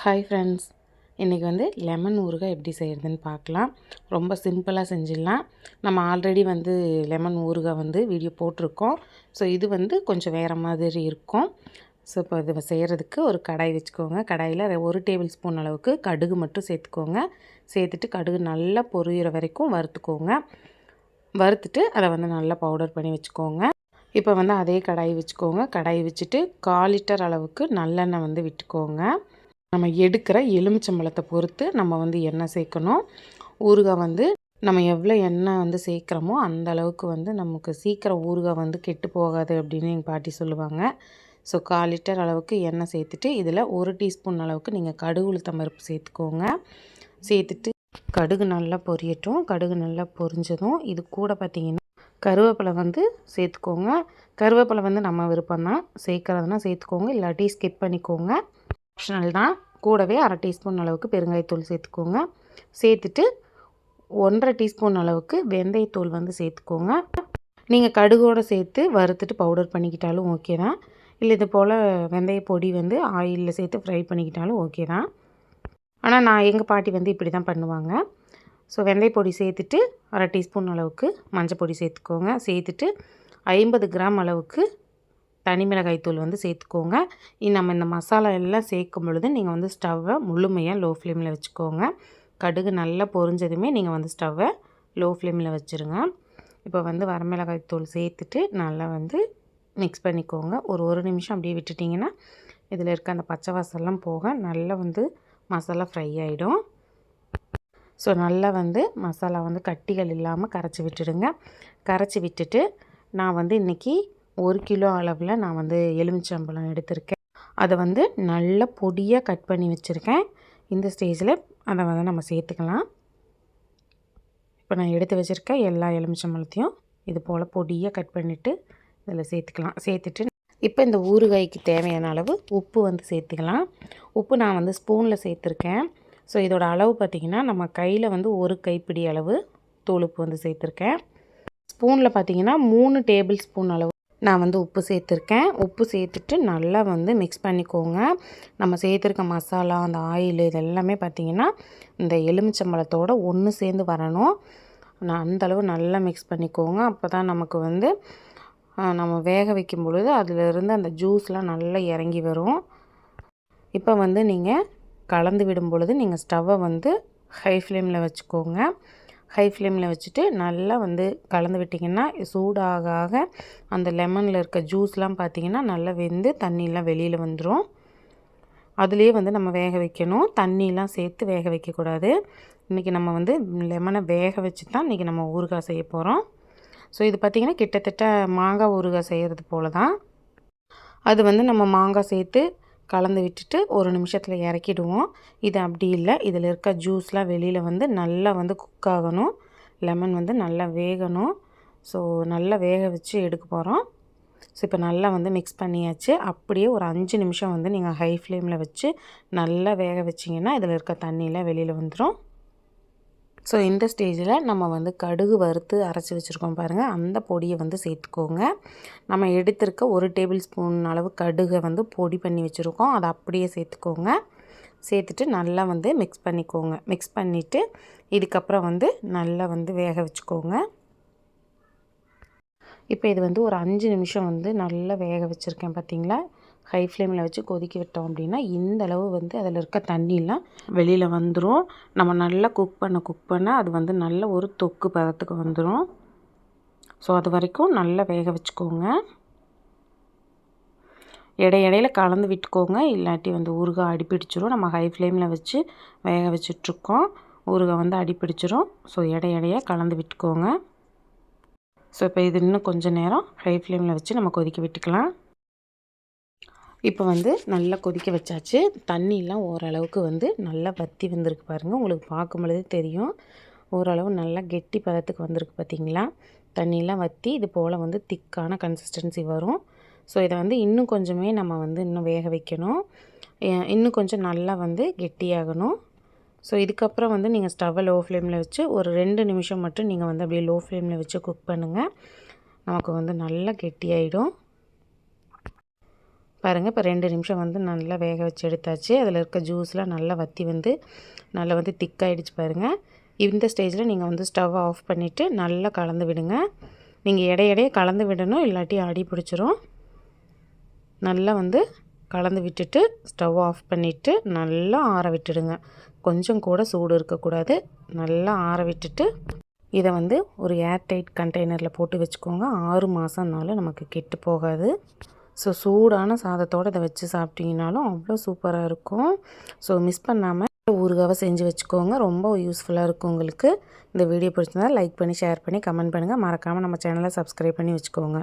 Hi friends இன்றைக்கி வந்து lemon ஊறுகாய் எப்படி செய்கிறதுன்னு பார்க்கலாம். ரொம்ப சிம்பிளாக செஞ்சிடலாம். நம்ம ஆல்ரெடி வந்து லெமன் ஊறுகாய் வந்து வீடியோ போட்டிருக்கோம். ஸோ இது வந்து கொஞ்சம் வேறு மாதிரி இருக்கும். ஸோ இப்போ இது செய்கிறதுக்கு ஒரு கடாய் வச்சுக்கோங்க. கடாயில் ஒரு டேபிள் ஸ்பூன் அளவுக்கு கடுகு மட்டும் சேர்த்துக்கோங்க. சேர்த்துட்டு கடுகு நல்லா பொரியிற வரைக்கும் வறுத்துக்கோங்க. வறுத்துட்டு அதை வந்து நல்லா பவுடர் பண்ணி வச்சுக்கோங்க. இப்போ வந்து அதே கடாய் வச்சுக்கோங்க. கடாய் வச்சுட்டு கால் லிட்டர் அளவுக்கு நல்லெண்ணெய் வந்து விட்டுக்கோங்க. நம்ம எடுக்கிற எலுமிச்சம்பழத்தை பொறுத்து நம்ம வந்து எண்ணெய் சேர்க்கணும். ஊறுகாய் வந்து நம்ம எவ்வளோ எண்ணெய் வந்து சேர்க்குறோமோ அந்த அளவுக்கு வந்து நமக்கு சீக்கிரம் ஊறுகாய் வந்து கெட்டு போகாது அப்படின்னு எங்கள் பாட்டி சொல்லுவாங்க. ஸோ கால் லிட்டர் அளவுக்கு எண்ணெய் சேர்த்துட்டு இதில் ஒரு டீஸ்பூன் அளவுக்கு நீங்கள் கடுகு உளுத்தம் பருப்பு சேர்த்துக்கோங்க. சேர்த்துட்டு கடுகு நல்லா பொரியட்டும். கடுகு நல்லா பொரிஞ்சதும் இது கூட பார்த்திங்கன்னா கருவேப்பிலை வந்து சேர்த்துக்கோங்க. கருவேப்பிலை வந்து நம்ம விருப்பம் தான் சேர்க்குறதுனா சேர்த்துக்கோங்க. இல்லாட்டி ஸ்கிப் பண்ணிக்கோங்க. ஆப்ஷனல் தான். கூடவே அரை டீஸ்பூன் அளவுக்கு பெருங்காயத்தூள் சேர்த்துக்கோங்க. சேர்த்துட்டு ஒன்றரை டீஸ்பூன் அளவுக்கு வெந்தயத்தூள் வந்து சேர்த்துக்கோங்க. நீங்கள் கடுகோடு சேர்த்து வறுத்துட்டு பவுடர் பண்ணிக்கிட்டாலும் ஓகே தான். இல்லை இது போல் வெந்தய பொடி வந்து ஆயிலில் சேர்த்து ஃப்ரை பண்ணிக்கிட்டாலும் ஓகே தான். ஆனால் நான் எங்கள் பாட்டி வந்து இப்படி தான் பண்ணுவாங்க. ஸோ வெந்தய பொடி சேர்த்துட்டு அரை டீஸ்பூன் அளவுக்கு மஞ்சள் பொடி சேர்த்துக்கோங்க. சேர்த்துட்டு ஐம்பது கிராம் அளவுக்கு தனி மிளகாய்த்தூள் வந்து சேர்த்துக்கோங்க. நம்ம இந்த மசாலா எல்லாம் சேர்க்கும் பொழுது நீங்கள் வந்து ஸ்டவ்வை முழுமையாக லோ ஃப்ளேமில் வச்சுக்கோங்க. கடுகு நல்லா பொரிஞ்சதுமே நீங்கள் வந்து ஸ்டவ்வை லோ ஃப்ளேமில் வச்சுருங்க. இப்போ வந்து வரமிளகாய் தூள் சேர்த்துட்டு நல்லா வந்து மிக்ஸ் பண்ணிக்கோங்க. ஒரு ஒரு நிமிஷம் அப்படியே விட்டுட்டிங்கன்னா இதில் இருக்க அந்த பச்சை வாசல்லாம் போக நல்லா வந்து மசாலா ஃப்ரை ஆகிடும் ஸோ நல்லா வந்து மசாலா வந்து கட்டிகள் இல்லாமல் கரைச்சி விட்டுடுங்க. கரைச்சி விட்டுட்டு நான் வந்து இன்றைக்கி ஒரு கிலோ அளவில் நான் வந்து எலுமிச்சம்பழம் எடுத்திருக்கேன். அதை வந்து நல்ல பொடியாக கட் பண்ணி வச்சுருக்கேன். இந்த ஸ்டேஜில் அதை வந்து நம்ம சேர்த்துக்கலாம். இப்போ நான் எடுத்து வச்சுருக்க எல்லா எலுமிச்சம்பழத்தையும் இது போல் பொடியாக கட் பண்ணிவிட்டு இதில் சேர்த்துக்கலாம். சேர்த்துட்டு இப்போ இந்த ஊறுகாய்க்கு தேவையான அளவு உப்பு வந்து சேர்த்துக்கலாம். உப்பு நான் வந்து ஸ்பூனில் சேர்த்துருக்கேன். ஸோ இதோட அளவு பார்த்திங்கன்னா நம்ம கையில் வந்து ஒரு கைப்பிடி அளவு தோலுப்பு வந்து சேர்த்துருக்கேன். ஸ்பூனில் பார்த்திங்கன்னா மூணு டேபிள் ஸ்பூன் அளவு நான் வந்து உப்பு சேர்த்துருக்கேன். உப்பு சேர்த்துட்டு நல்லா வந்து மிக்ஸ் பண்ணிக்கோங்க. நம்ம சேர்த்துருக்க மசாலா அந்த ஆயில் இது எல்லாமே பார்த்திங்கன்னா இந்த எலுமிச்சம்பழத்தோடு ஒன்று சேர்ந்து வரணும். நான் அந்தளவு நல்லா மிக்ஸ் பண்ணிக்கோங்க. அப்போ தான் நமக்கு வந்து நம்ம வேக வைக்கும் பொழுது அதிலிருந்து அந்த ஜூஸ்லாம் நல்லா இறங்கி வரும். இப்போ வந்து நீங்கள் கலந்து விடும் பொழுது நீங்கள் ஸ்டவ்வை வந்து ஹை ஃப்ளேமில் வச்சுக்கோங்க. ஹை ஃப்ளேமில் வச்சுட்டு நல்லா வந்து கலந்து விட்டிங்கன்னா சூடாக ஆக அந்த லெமனில் இருக்க ஜூஸ்லாம் பார்த்திங்கன்னா நல்லா வெந்து தண்ணியெலாம் வெளியில் வந்துடும் அதுலேயே வந்து நம்ம வேக வைக்கணும். தண்ணியெலாம் சேர்த்து வேக வைக்கக்கூடாது. இன்றைக்கி நம்ம வந்து லெமனை வேக வச்சு தான் இன்றைக்கி நம்ம ஊறுகாய் செய்ய போகிறோம் ஸோ இது பார்த்திங்கன்னா கிட்டத்தட்ட மாங்காய் ஊறுகாய் செய்கிறது போல தான் அது வந்து நம்ம மாங்காய் சேர்த்து கலந்து விட்டுட்டு ஒரு நிமிஷத்தில் இறக்கிடுவோம். இது அப்படி இல்லை. இதில் இருக்க ஜூஸ்லாம் வெளியில் வந்து நல்லா வந்து குக் ஆகணும். லெமன் வந்து நல்லா வேகணும். ஸோ நல்லா வேக வச்சு எடுக்க போகிறோம் ஸோ இப்போ நல்லா வந்து மிக்ஸ் பண்ணியாச்சு. அப்படியே ஒரு அஞ்சு நிமிஷம் வந்து நீங்கள் ஹை ஃப்ளேமில் வச்சு நல்லா வேக வச்சிங்கன்னா இதில் இருக்க தண்ணியெலாம் வெளியில் வந்துடும் ஸோ இந்த ஸ்டேஜில் நம்ம வந்து கடுகு வறுத்து அரைச்சி வச்சுருக்கோம் பாருங்கள் அந்த பொடியை வந்து சேர்த்துக்கோங்க. நம்ம எடுத்திருக்க ஒரு டேபிள் ஸ்பூன் அளவு கடுகை வந்து பொடி பண்ணி வச்சுருக்கோம். அதை அப்படியே சேர்த்துக்கோங்க. சேர்த்துட்டு நல்லா வந்து மிக்ஸ் பண்ணிக்கோங்க. மிக்ஸ் பண்ணிவிட்டு இதுக்கப்புறம் வந்து நல்லா வந்து வேக வச்சுக்கோங்க. இப்போ இது வந்து ஒரு அஞ்சு நிமிஷம் வந்து நல்லா வேக வச்சுருக்கேன் பார்த்திங்களா ஹை ஃப்ளேமில் வச்சு கொதிக்க விட்டோம் அப்படின்னா இந்த அளவு வந்து அதில் இருக்க தண்ணியெலாம் வெளியில் வந்துடும் நம்ம நல்லா குக் பண்ண குக் பண்ண அது வந்து நல்ல ஒரு தொக்கு பதத்துக்கு வந்துடும் ஸோ அது வரைக்கும் நல்லா வேக வச்சுக்கோங்க. இடையிடையில கலந்து விட்டுக்கோங்க. இல்லாட்டி வந்து ஊறுகாய் அடிப்பிடிச்சிரும். நம்ம ஹை ஃப்ளேமில் வச்சு வேக வச்சிட்ருக்கோம். ஊறுகாய் வந்து அடிப்பிடிச்சிரும். ஸோ இடையிடையே கலந்து விட்டுக்கோங்க. ஸோ இப்போ இது இன்னும் கொஞ்சம் நேரம் ஹை ஃப்ளேமில் வச்சு நம்ம கொதிக்க விட்டுக்கலாம். இப்போ வந்து நல்லா கொதிக்க வச்சாச்சு. தண்ணியெலாம் ஓரளவுக்கு வந்து நல்லா வற்றி வந்திருக்கு பாருங்கள் உங்களுக்கு பார்க்கும் பொழுதே தெரியும். ஓரளவு நல்லா கெட்டி பதத்துக்கு வந்திருக்கு பார்த்திங்களா? தண்ணியெலாம் வற்றி இது போல் வந்து திக்கான கன்சிஸ்டன்சி வரும். ஸோ இதை வந்து இன்னும் கொஞ்சமே நம்ம வந்து இன்னும் வேக வைக்கணும். இன்னும் கொஞ்சம் நல்லா வந்து கெட்டியாகணும். ஸோ இதுக்கப்புறம் வந்து நீங்கள் ஸ்டவ்வை லோ ஃப்ளேமில் வச்சு ஒரு ரெண்டு நிமிஷம் மட்டும் நீங்கள் வந்து அப்படியே லோ ஃப்ளேமில் வச்சு குக் பண்ணுங்கள் நமக்கு வந்து நல்லா கெட்டியாயிடும். பாருங்கள் இப்போ ரெண்டு நிமிஷம் வந்து நல்லா வேக வச்சு எடுத்தாச்சு. அதில் இருக்க ஜூஸ்லாம் நல்லா வற்றி வந்து நல்லா வந்து திக்காயிடுச்சு பாருங்கள் இந்த ஸ்டேஜில் நீங்கள் வந்து ஸ்டவ் ஆஃப் பண்ணிவிட்டு நல்லா கலந்து விடுங்க. நீங்கள் இடையிடையே கலந்து விடணும் இல்லாட்டி அடி பிடிச்சிரும். நல்லா வந்து கலந்து விட்டுட்டு ஸ்டவ் ஆஃப் பண்ணிவிட்டு நல்லா ஆற விட்டுடுங்க. கொஞ்சம் கூட சூடு இருக்கக்கூடாது. நல்லா ஆற விட்டுட்டு இதை வந்து ஒரு ஏர்டைட் கண்டெய்னரில் போட்டு வச்சுக்கோங்க. ஆறு மாதம்னாலும் நமக்கு கெட்டு போகாது. ஸோ சூடான சாதத்தோடு இதை வச்சு சாப்பிட்டீங்கனாலும் அவ்வளோ சூப்பராக இருக்கும். ஸோ மிஸ் பண்ணாமல் ஊறுகாவை செஞ்சு வச்சுக்கோங்க. ரொம்ப யூஸ்ஃபுல்லாக இருக்கும் உங்களுக்கு. இந்த வீடியோ பிடிச்சிருந்தா லைக் பண்ணி ஷேர் பண்ணி கமெண்ட் பண்ணுங்கள் மறக்காமல் நம்ம சேனலை சப்ஸ்கிரைப் பண்ணி வச்சுக்கோங்க.